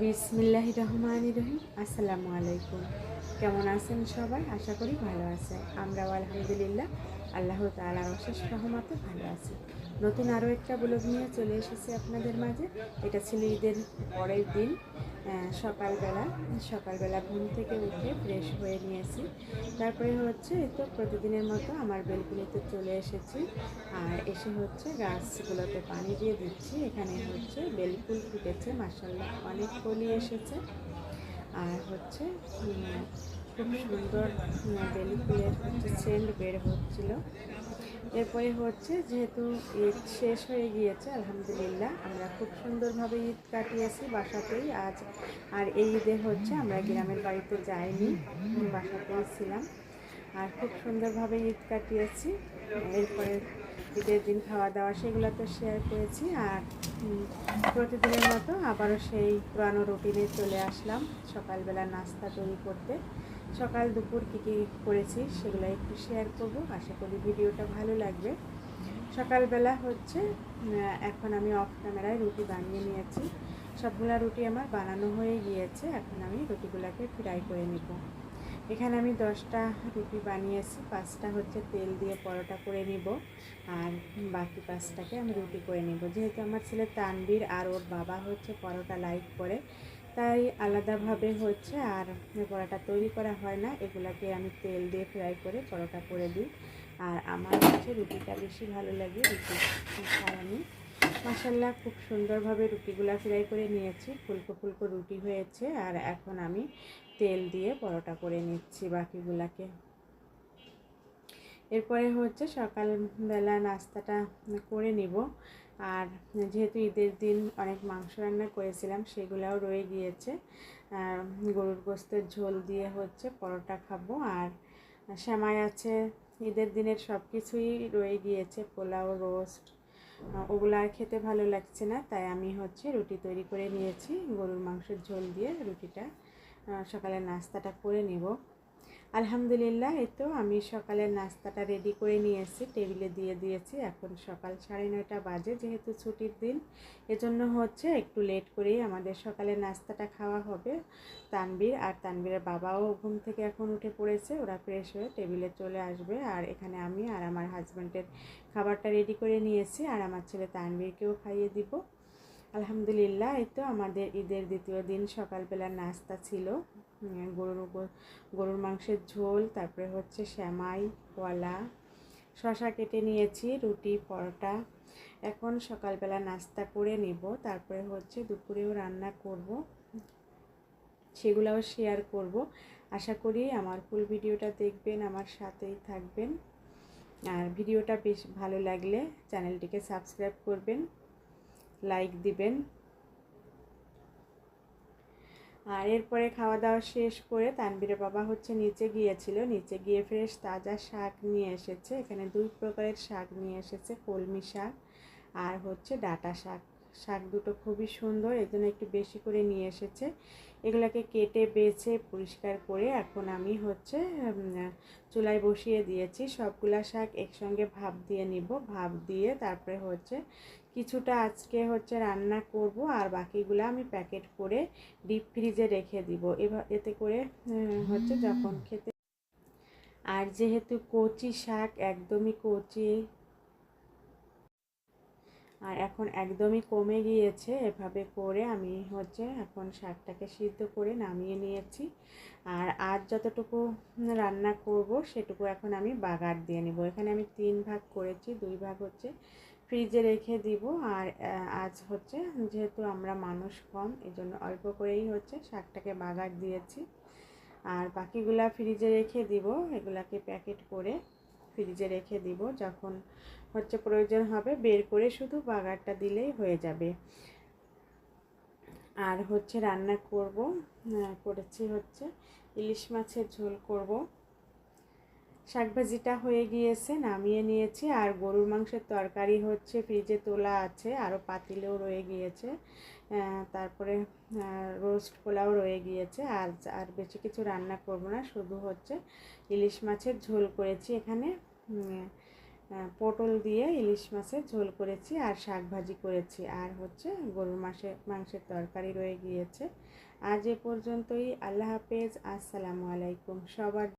বিসমিল্লাহ রহমান রহিম আসসালামু আলাইকুম কেমন আছেন সবাই? আশা করি ভালো আছে আমরাও আলহামদুলিল্লাহ, আল্লাহ তালার অশেষ রহমতে ভালো আছি। নতুন আরও একটা ব্লগ নিয়ে চলে এসেছি আপনাদের মাঝে। এটা ছিল ঈদের পরের দিন। সকালবেলা সকালবেলা ঘুম থেকে উঠে ফ্রেশ হয়ে নিয়েছি। তারপরে হচ্ছে তো প্রতিদিনের মতো আমার বেলকুনিতে চলে এসেছি। আর এসে হচ্ছে গাছগুলোতে পানি দিয়ে দিচ্ছি। এখানে হচ্ছে বেলকুল ফুটেছে মাসাল্লাহ অনেক কলি এসেছে। আর হচ্ছে খুব সুন্দর বেলকুলের হচ্ছে সেন্ট বের হচ্ছিল। এরপরে হচ্ছে যেহেতু ঈদ শেষ হয়ে গিয়েছে, আলহামদুলিল্লাহ, আমরা খুব সুন্দরভাবে ঈদ কাটিয়েছি বাসাতেই আজ। আর এই ঈদে হচ্ছে আমরা গ্রামের বাড়িতে যাইনি বাসাতেই ছিলাম। আর খুব সুন্দরভাবে ঈদ কাটিয়েছি। এরপরে ঈদের দিন খাওয়া দাওয়া সেগুলো তো শেয়ার করেছি। আর প্রতিদিনের মতো আবারও সেই পুরানো রুটিনে চলে আসলাম, সকালবেলা নাস্তা তৈরি করতে। সকাল দুপুর কী কী করেছি সেগুলো একটু শেয়ার করব। আশা করি ভিডিওটা ভালো লাগবে। সকালবেলা হচ্ছে এখন আমি অফ ক্যামেরায় রুটি বানিয়ে নিয়েছি। সবগুলা রুটি আমার বানানো হয়ে গিয়েছে, এখন আমি রুটিগুলোকে ফ্রাই করে নিব। এখানে আমি দশটা রুটি বানিয়েছি, পাঁচটা হচ্ছে তেল দিয়ে পরোটা করে নিব, আর বাকি পাঁচটাকে আমি রুটি করে নিব। যেহেতু আমার ছেলে তানবীর আর ওর বাবা হচ্ছে পরোটা লাইক করে তাই আলাদাভাবে হচ্ছে আর পরোটা তৈরি করা হয় না। এগুলাকে আমি তেল দিয়ে ফ্রাই করে পরোটা করে দিই। আর আমার হচ্ছে রুটিটা বেশি ভালো লাগে, রুটি খাই আমি মাসাল্লাহ খুব সুন্দরভাবে রুটিগুলা ফ্রাই করে নিয়েছি। ফুলকো ফুলকো রুটি হয়েছে আর এখন আমি তেল দিয়ে পরোটা করে নিচ্ছি বাকিগুলাকে। এরপরে হচ্ছে সকালবেলা নাস্তাটা করে নিব। আর যেহেতু ঈদের দিন অনেক মাংস রান্না করেছিলাম সেগুলাও রয়ে গিয়েছে। গরুর গোস্তের ঝোল দিয়ে হচ্ছে পরোটা খাব। আর সেমাই আছে ঈদের দিনের সব কিছুই রয়ে গিয়েছে পোলাও রোস্ট ওগুলো আর খেতে ভালো লাগছে না তাই আমি হচ্ছে রুটি তৈরি করে নিয়েছি গরুর মাংসের ঝোল দিয়ে রুটিটা আহ, সকালের নাস্তাটা করে নিব। আলহামদুলিল্লাহ, এই তো আমি সকালের নাস্তাটা রেডি করে নিয়ে এসেছি টেবিলে দিয়ে দিয়েছি। এখন সকাল সাড়ে নয়টা বাজে, যেহেতু ছুটির দিন, এজন্য হচ্ছে একটু লেট করেই আমাদের সকালের নাস্তাটা খাওয়া হবে। তানবীর আর তানবীরের বাবাও ঘুম থেকে এখন উঠে পড়েছে, ওরা ফ্রেশ হয়ে টেবিলে চলে আসবে। আর এখানে আমি আর আমার হাজব্যান্ডের খাবারটা রেডি করে নিয়েছি, আর আমার ছেলে তানবীরকেও খাইয়ে দিব। আলহামদুলিল্লাহ, এই তো আমাদের ঈদের দ্বিতীয় দিন সকালবেলার নাস্তা ছিল। গরুর গো- গরুর মাংসের ঝোল, তারপরে হচ্ছে শ্যামাই কলা শশা কেটে নিয়েছি, রুটি, পরোটা। এখন সকালবেলা নাস্তা করে নিব, তারপরে হচ্ছে দুপুরেও রান্না করব। সেগুলোও শেয়ার করব। আশা করি আমার ফুল ভিডিওটা দেখবেন, আমার সাথেই থাকবেন। আর ভিডিওটা বেশ ভালো লাগলে চ্যানেলটিকে সাবস্ক্রাইব করবেন লাইক দিবেন। আর এরপরে খাওয়া দাওয়া শেষ করে তানবীরের বাবা হচ্ছে নিচে গিয়েছিল। নিচে গিয়ে ফ্রেশ তাজা শাক নিয়ে এসেছে। এখানে দুই প্রকারের শাক নিয়ে এসেছে, কলমি শাক আর হচ্ছে ডাটা শাক। শাক দুটো খুবই সুন্দর এই জন্য একটু বেশি করে নিয়ে এসেছে। এগুলোকে কেটে বেছে পরিষ্কার করে এখন আমি হচ্ছে চুলায় বসিয়ে দিয়েছি। সবগুলা শাক একসঙ্গে ভাপ দিয়ে নিব। ভাপ দিয়ে তারপরে হচ্ছে কিছুটা আজকে হচ্ছে রান্না করব আর বাকিগুলো আমি প্যাকেট করে ডিপ ফ্রিজে রেখে দিব। এবার এতে করে হচ্ছে যখন খেতে আর যেহেতু কচি শাক একদমই কচি আর এখন একদমই কমে গিয়েছে। এভাবে করে আমি হচ্ছে এখন শাকটাকে সিদ্ধ করে নামিয়ে নিয়েছি। আর আজ যতটুকু রান্না করব সেটুকু এখন আমি বাগার দিয়ে নেব। এখানে আমি তিন ভাগ করেছি, দুই ভাগ হচ্ছে ফ্রিজে রেখে দিব। আর আজ হচ্ছে যেহেতু আমরা মানুষ কম, এজন্য অল্প করেই হচ্ছে শাকটাকে বাগার দিয়েছি। আর বাকিগুলা ফ্রিজে রেখে দিব, এগুলাকে প্যাকেট করে। ফ্রিজে রেখে দিব, যখন হচ্ছে প্রয়োজন হবে বের করে শুধু বাগারটা দিলেই হয়ে যাবে। আর হচ্ছে রান্না করব করেছি হচ্ছে ইলিশ মাছের ঝোল করব। শাকভাজিটা হয়ে গিয়েছে, নামিয়ে নিয়েছি। আর গরুর মাংসের তরকারি হচ্ছে ফ্রিজে তোলা আছে আরও পাতিলেও রয়ে গিয়েছে। তারপরে রোস্ট পোলাও রয়ে গিয়েছে। আর আর বেশি কিছু রান্না করব না, শুধু হচ্ছে ইলিশ মাছের ঝোল করেছি এখানে। পটল দিয়ে ইলিশ মাছের ঝোল করেছি আর শাক ভাজি করেছি। আর হচ্ছে গরুর মাসে, মাংসের তরকারি রয়ে গিয়েছে। আজ এ পর্যন্তই, আল্লাহ হাফেজ, আসসালামু আলাইকুম। সবার